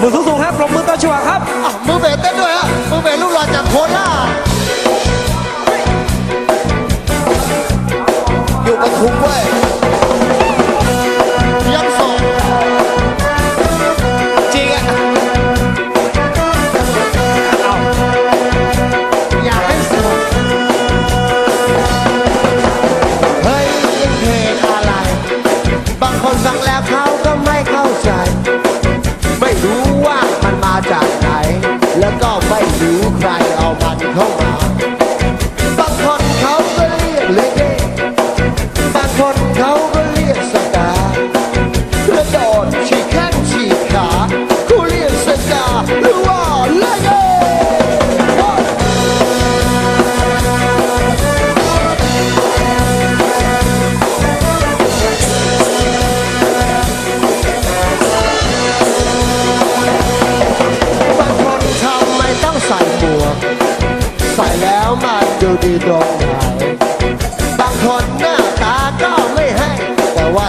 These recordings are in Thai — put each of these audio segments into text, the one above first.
มือสูงๆครับปรบมือต้อนฉวครับ อะมือเบสเต้นด้วยฮะมือเบสลูกหลานจากโคราชอยู่ปทุมเว้ย ฉีกแข้งฉีกขาเขาเรียกสกาหรือว่าเลเก้บางคนทำไมต้องใส่หมวกใส่แล้วมันดูดีตรงไหนบางคนหน้าตาก็ไม่ให้แต่ว่า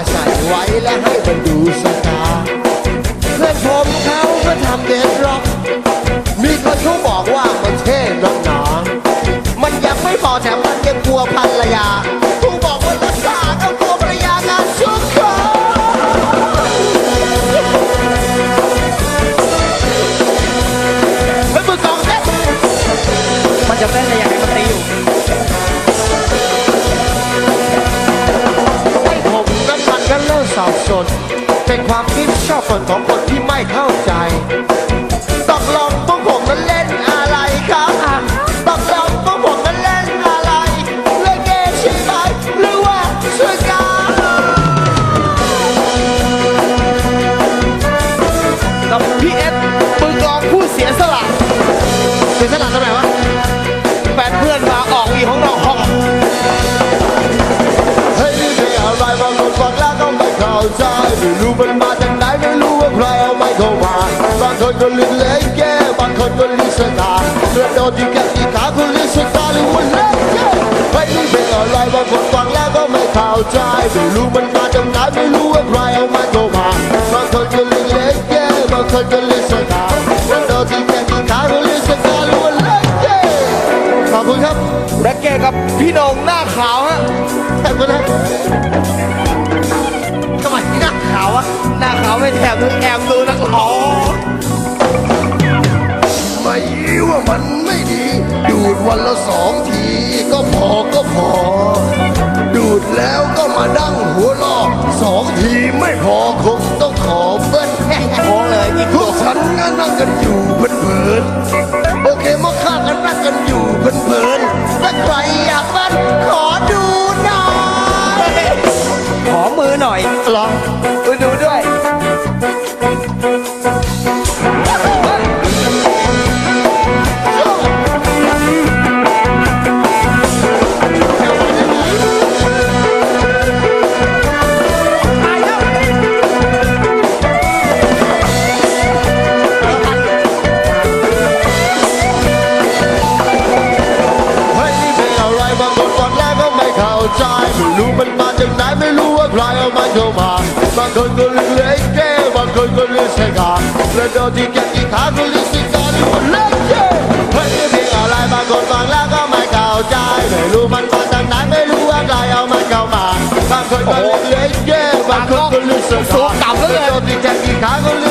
ไว้แล้วให้มันดูสตาเพื่อนผมเขาก็ทำเดนร็อก มีคนเขาบอกว่ามันเท่นักหนามันยังไม่พอแถมมันยังกลัวภรรยาผู้บอกว่ารักษาก็กลัวภรรยางานชุกเขาเฮ้ยมือกองเต้นมันจะเต้นอะไรอย่างไร สับสนเป็นความคิดชอบส่วนของคนที่ไม่เข้าใจาใจไม่รู้มันมาจากไหนไม่รู้ว่าใครเอาไม้เข้ามาบางคนก็เรียกเล่นเกมบางคนก็เรียกสตาร์เรื่องโดนที่แค่ที่ขาก็เรียกสตาร์หรือว่าเล่นเกมเฮ้เพลงอะไรบางคนฟังแล้วก็ไม่เข้าใจไม่รู้มันมาจากไหนไม่รู้ว่าใครเอาไม้เข้ามาบางคนก็เรียกเล่นเกมบางคนก็เรียกสตาร์เรื่องโดนที่แค่ที่ขาก็เรียกสตาร์หรือว่าเล่นเกมขอบคุณครับแบล็กเกตกับพี่โหนงหน้าขาวฮะขอบคุณ ขาวอะหน้าขาวไม่แถมนึงแอมดูนักร้องไม่ว่ามันไม่ดี ดูดวันละสองที ก็พอก็พอ ดูดแล้วก็มาดั้งหัวลอกสองทีไม่พอคงต้องขอเบิ้ลโค้งเลยอีกพวกฉันก็นั่งกันอยู่เพลินๆโอเคมาข้ากันนั่งกันอยู่เพลินๆถ้าใครอยากเบิ้ลขอดูหน่อย ขอมือหน่อยเหรอดู รเอามาเข้ามาบางคนก็เรียกเล่นเกมบางคนก็เรียกเสกาและโดนที่แกที่ขาก็เรียกสิกาหรือว่าเล่นเกมเฮ้ยนี่เพลงอะไรบางคนฟังแล้วก็ไม่เข้าใจไม่รู้มันมาจากไหนไม่รู้ว่าใครเอามาเข้ามาบางคนก็เรียกเล่นเกมบางคนก็เรียกเสกาและโดนที่แกที่ขาก็เรียก